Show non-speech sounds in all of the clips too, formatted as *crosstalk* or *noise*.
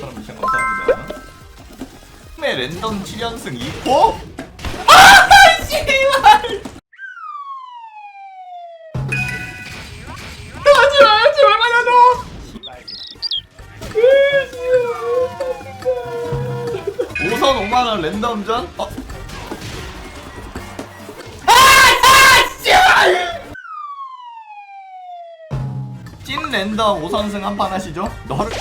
사람 미션 감사합니다. 처음에 랜덤 7연승 2코? 아! 씨발! 하지마! 제발 말아줘! 그, 5선 5만원 랜덤전? 어? 찐 랜덤 5선승 한 판 하시죠? 너를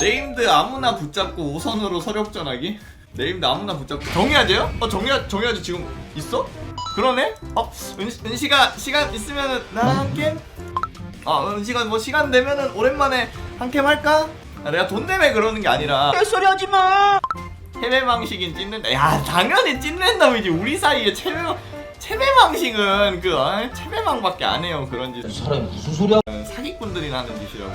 네임드 아무나 붙잡고 5선으로 서력전하기? 네임드 아무나 붙잡고 정해야돼요? 어 정해야 정해야지 지금 있어? 그러네? 어 은, 은시가 시간 있으면은 나랑 한 게임? 아 은시가 뭐 시간 되면은 오랜만에 한 게임 할까? 아, 내가 돈 때문에 그러는 게 아니라 헛소리 하지 마. 체매 방식인 찐랜 야 당연히 찐랜덤이지 우리 사이에 체매 체매 방식은 그 어? 체매방밖에 안 해요 그런 짓 사람이 무슨 소리야? 사기꾼들이 하는 짓이라고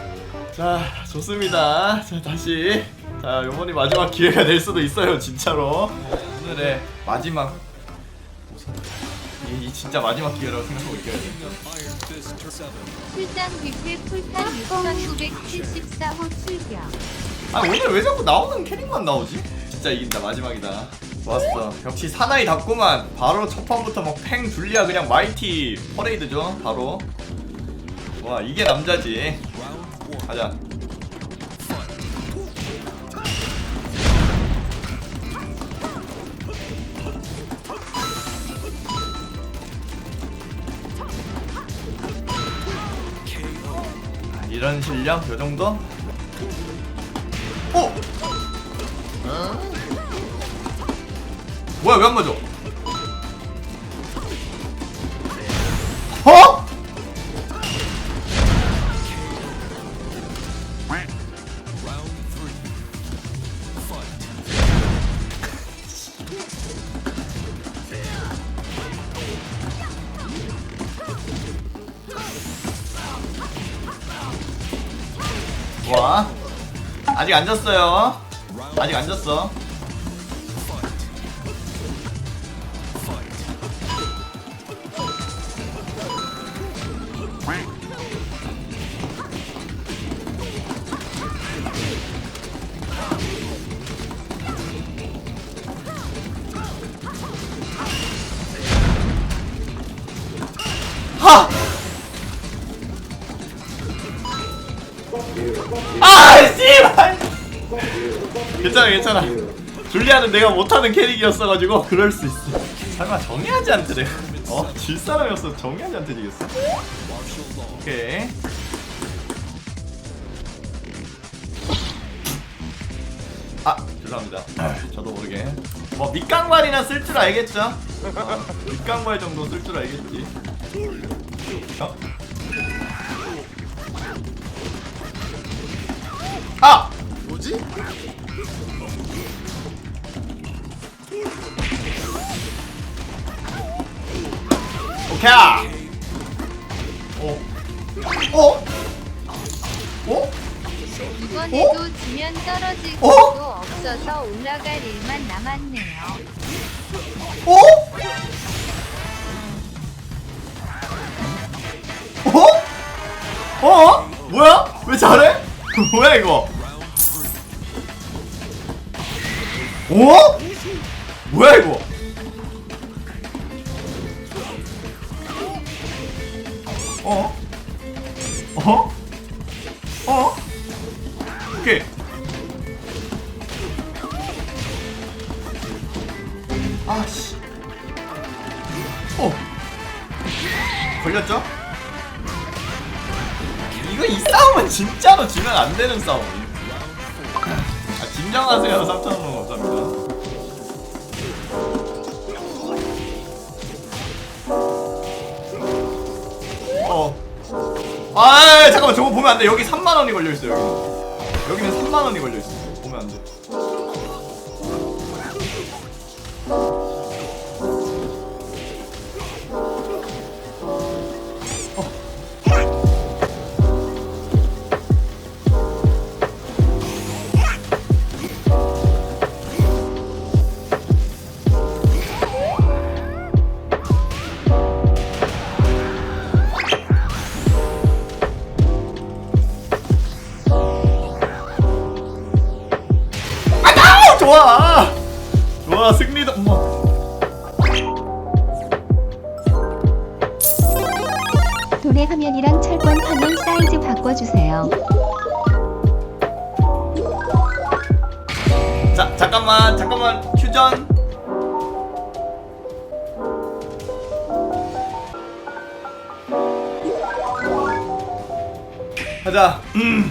자 좋습니다. 자 다시. 자 요번이 마지막 기회가 될 수도 있어요 진짜로. 오늘의 마지막 이, 이 진짜 마지막 기회라고 생각하고 있어야 돼 출장 뷔페 풀탄 6974호 출격. 아 오늘 왜 자꾸 나오는 캐릭만 나오지? 진짜 이긴다 마지막이다. 좋았어. 역시 사나이답구만. 바로 첫 판부터 막 팽 둘리야 그냥 마이티 퍼레이드죠 바로. 와 이게 남자지 가자 아, 이런 실력 요 정도? 어? 뭐야 왜 안 맞아? 와 아직 안 졌어요. 아직 안 졌어 괜찮아 괜찮아 줄리아는 내가 못하는 캐릭이었어가지고 그럴 수 있어 설마 정의하지한테 내가 어? 질 사람이었어 정의하지한테 지겠어 오케이 아 죄송합니다 저도 모르게 뭐 밑강발이나 쓸 줄 알겠죠? 어, 밑강발 정도 쓸 줄 알겠지 어? 아! 뭐지? 오케이! 어? 어? 어? 이번에도 지면 떨어질 어? 것도 없어서 올라갈 일만 남았네요. 어? 어? 어? 뭐야? 왜 잘해? *laughs* 뭐야 이거? 어? 뭐야 이거? 어? 어? 어? 오케이. 아씨. 어. 걸렸죠? 이거 이 싸움은 진짜로 지면 안 되는 싸움. 아 진정하세요 3,000원 아 잠깐만 저거 보면 안 돼. 여기 3만 원이 걸려 있어 여기. 여기는 3만 원이 걸려 있어. 잠깐만 잠깐만. 휴전. 가자. 음.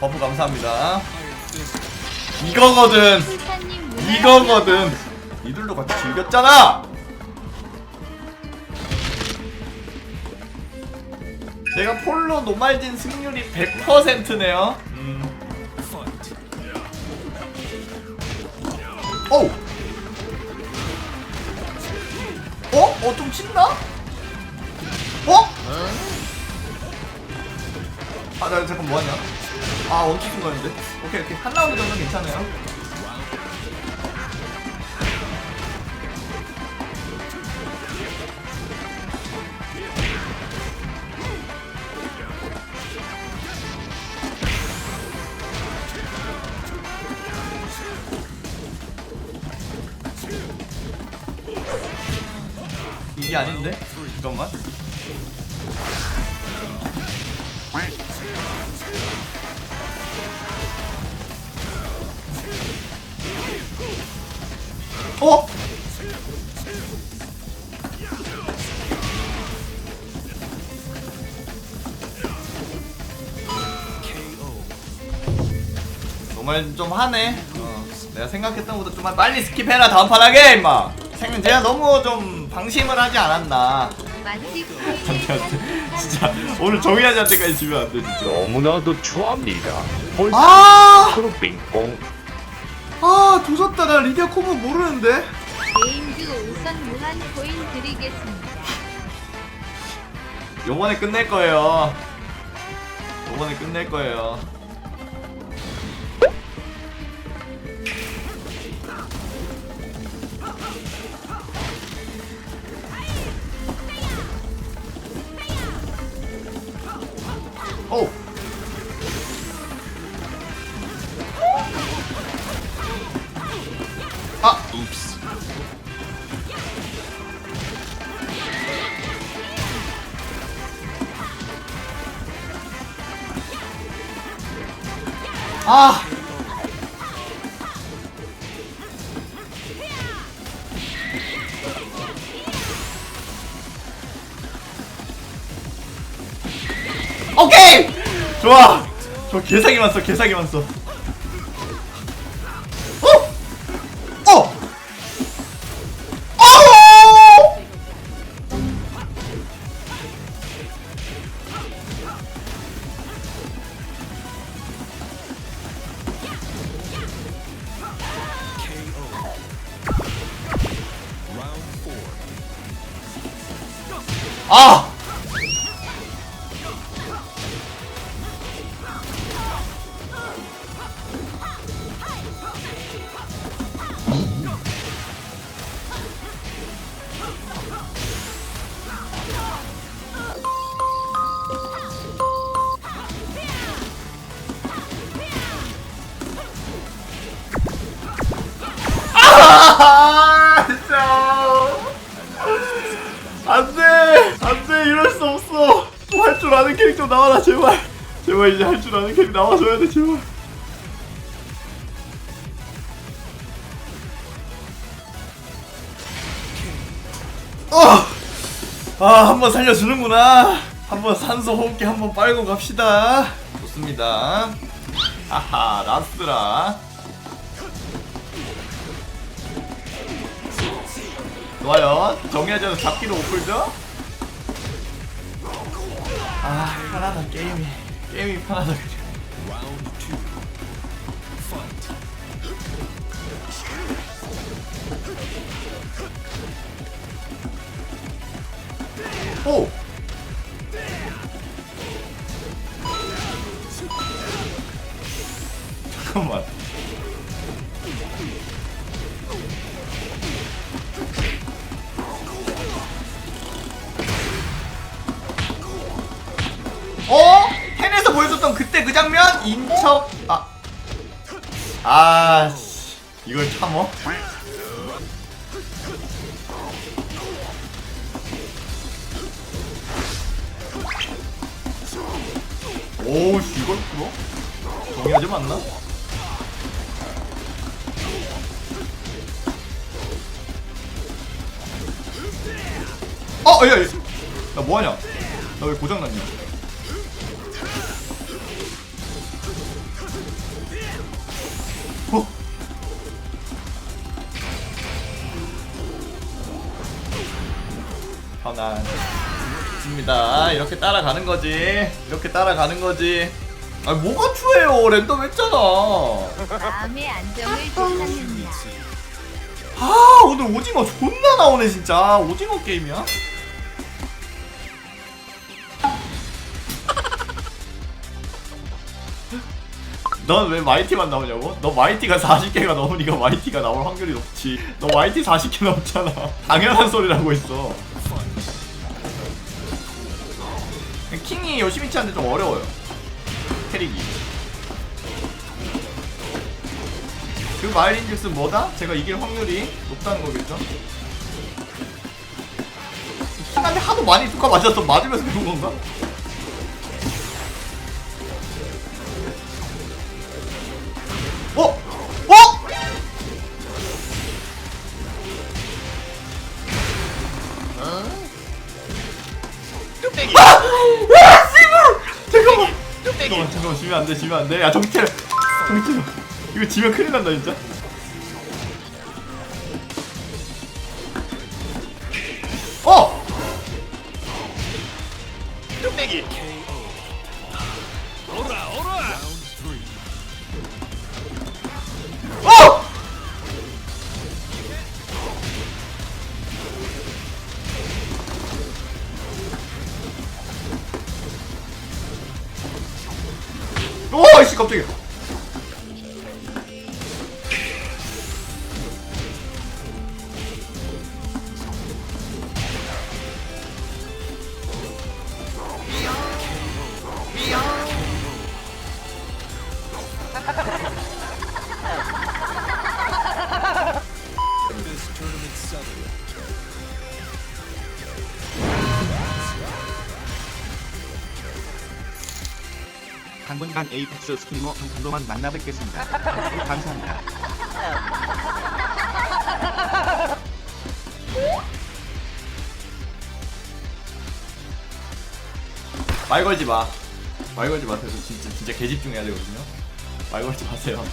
버프 감사합니다. 이거거든. 이거거든. 이들도 같이 즐겼잖아. 제가 폴로 노말진 승률이 100%네요 어? 어, 좀 친다? 어? 아, 나 잠깐 뭐하냐? 아, 쓴 거였는데? 오케이, 오케이. 한 라운드 정도 괜찮아요. 어? 정말 좀 하네. 어, 내가 생각했던 것보다 좀 빨리 스킵해라 다음 판 하게 임마. 생은 제가 너무 좀 방심을 하지 않았나. 안돼 안돼 진짜 오늘 정희아지한테까지 지면 안돼 진짜. 너무나도 좋아합니다. 아! 폴로 빙봉. 아 조졌다 나 리디아 코브 모르는데. 네임드 우선 무한 코인 드리겠습니다. 요번에 끝낼 거예요. 요번에 끝낼 거예요. 오. 아, 웁스. 아. 좋아! 저 개사기만 써, 개사기만 써. 어! 어! 어! 아! 캐릭터 나와라, 제발! 제발 이제 할 줄 아는 캐릭터 나와줘야 돼, 제발. 어! 아, 한번 살려주는구나. 한번 산소 호흡기 한번 빨고 갑시다. 좋습니다. 아하, 라스트라. 좋아요. 정해져서 잡기도 못 풀죠? 아, 편하다, 게임이. 게임이 편하다, 그냥. 오! 잠깐만. 장면? 인척 아. 아, 씨. 이걸 참어? 오씨 이걸 풀어? 정의하지 맞나? 어, 야, 야. 나 뭐하냐? 나 왜 고장났냐? 편안입니다. 이렇게 따라가는 거지. 이렇게 따라가는 거지. 아, 뭐가 추해요? 랜덤 했잖아. 마음의 안정을 되찾는다. 아 오늘 오징어 존나 나오네 진짜 오징어 게임이야? *laughs* 넌왜 마이티만 나오냐고? 너 마이티가 40개가 넘으니까 마이티가 나올 확률이 높지 너 마이티 40개 넘잖아 당연한 소리라고 있어 킹이 요시미치 한테 좀 어려워요 캐릭이 그 마일린 잭스 뭐다? 제가 이길 확률이 높다는 거겠죠? 킹한테 하도 많이 뚜까 맞아서 맞으면서 그런 건가? 지면 안돼 지면 안돼. 야 정치를 정치를 이거 지면 큰일 난다 진짜. 어! 당분간 에이펙스 스트리머 정도만 만나 뵙겠습니다. 감사합니다. 말 걸지 마. 말 걸지 마세요. 저 진짜 진짜 개 집중해야 되거든요. 말 걸지 마세요.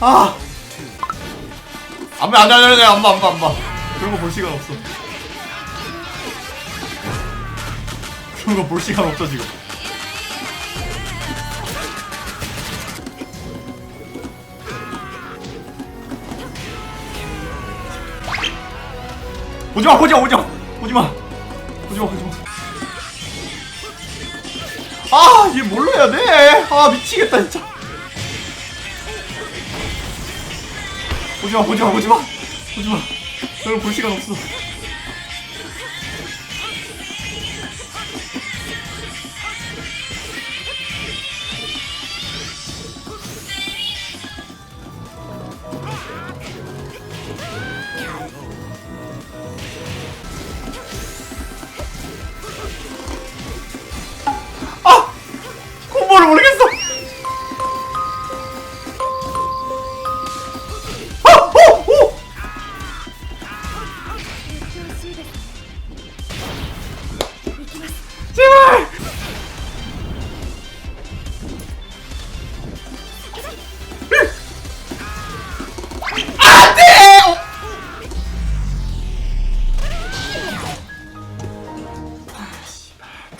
아. 안 봐, 안 돼, 안 돼, 안 돼, 안 봐, 안 봐, 안 봐. 그런 거 볼 시간 없어. 그런 거 볼 시간 없어, 지금. 오지 마, 오지 마, 오지 마, 오지 마, 오지 마, 오지 마. 아, 얘 뭘로 해야 돼? 아, 미치겠다, 진짜. 오지 마, 오지 마, 오지 마, 오지 마. 너를 볼 시간 없어.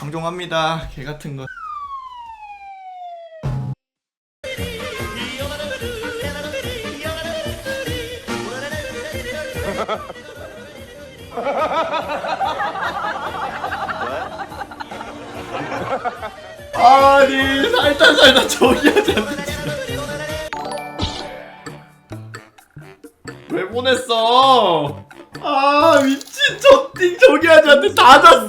방종합니다. 개 같은 거. 아니 살다 살다 저기한테 왜 보냈어? 아 미친 저띵 저기한테 다 잤어.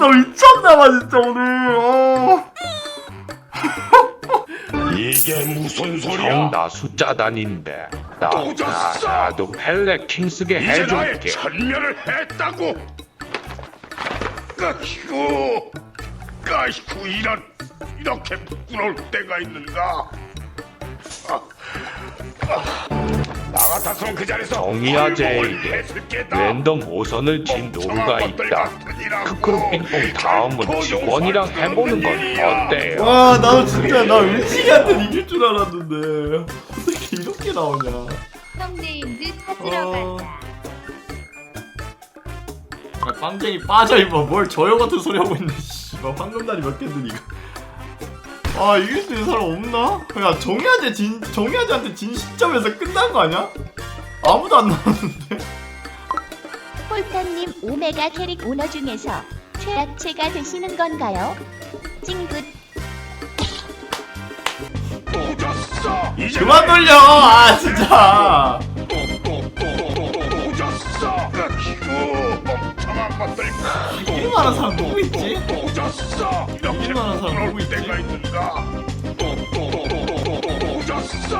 이게 무슨 소리야? 정나 숫자 단인데 나, 또 나 졌어! 나도 펠레 킹스게 이제 나의 해줄게 전멸을 했다고. 까시고, 까시고 이런 이렇게 부끄러울 때가 있는가? 아, 아. 나 같았으면 그 자리에서 정의야 제에게 랜덤 5선을 진 노루가 있다. 크크루 빙봉 다음은 직원이랑 해보는 건 어때요? 와 나도 진짜 나 윌치기한테 이길 줄 알았는데. 어떻게 이렇게 나오냐. 형제인 듯 찾으러 어... 가자. 아, 깜쟁이 빠져 이봐. 뭘 저요 같은 소리 하고 있네 씨. 황금다리 몇 개든 이거 아 이길 수 있는 사람 없나? 야 정야제 진 정야제한테 진 시점에서 끝난 거 아니야? 아무도 안 나왔는데. 폴타님 오메가 캐릭 오너 중에서 최악체가 되시는 건가요? 찡긋 그만 돌려. 아 진짜. 아, 이거 하는 사람 누구 있지? 이렇게 만한 사람 누구 있지? 때가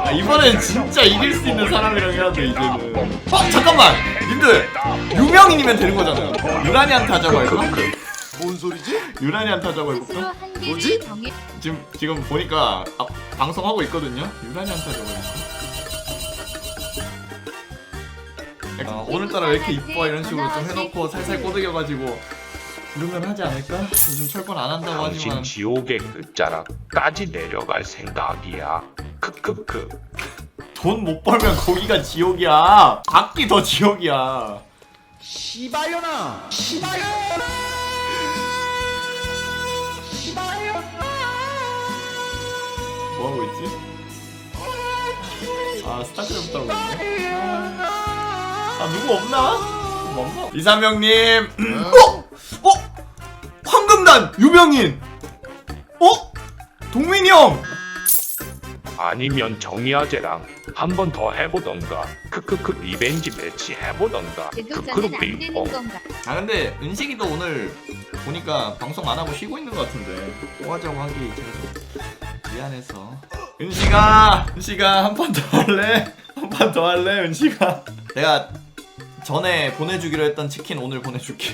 아, 이번엔 진짜 이길 수 있는 사람이랑 해야 돼 이제는 어 잠깐만 님들 유명인이면 되는 거잖아요 유라니안 타자고 해볼까? 뭔 소리지? 유라니안 타자고 해볼까? 뭐지? 지금 지금 보니까 아, 방송하고 있거든요. 유라니안 타자바이브. 약간 아, 오늘따라 왜 이렇게 이뻐 이런 식으로 좀 해놓고 살살 꼬드겨가지고 이러면 하지 않을까? 요즘 철권 안 한다고 당신 하지만 지옥의 끝자락까지 내려갈 생각이야. 크크크. 돈 못 벌면 거기가 지옥이야. 악기 더 지옥이야. 시바요나 시바요나 뭐 하고 있지? 아 스타크래프트 하고 있네. 아 누구 없나? 뭐 없나? 어. 이삼형님. 어? 어? 첨단 유명인. 어? 동민이 형. 아니면 정의아재랑 한 번 더 해보던가 크크크 리벤지 매치 해보던가 그 크로핑폰 아 근데 은식이도 오늘 보니까 방송 안 하고 쉬고 있는 것 같은데 또 하자고 하기 제가 좀 미안해서. 은식아 은식아 한번더 할래? 한번더 할래 은식아? 내가 전에 보내주기로 했던 치킨 오늘 보내줄게.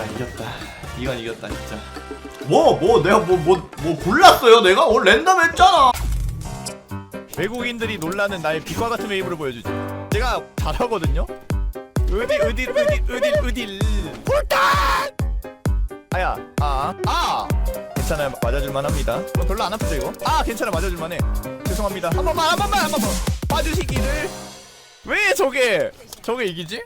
나 이겼다 이건 이겼다 진짜 뭐 뭐 내가 뭐 뭐 뭐 골랐어요 내가 오늘 랜덤 했잖아 외국인들이 놀라는 나의 빛과 같은 웨이브를 보여주지. 제가 잘하거든요. 어디 어디 어디 어디 어디 홀딱. 아야 아 아. 괜찮아요 맞아줄만 합니다. 어, 별로 안 아프죠 이거? 아 괜찮아 맞아줄만 해. 죄송합니다. 한 번만 한 번만 한 번만 봐주시기를. 왜 저게 저게 이기지?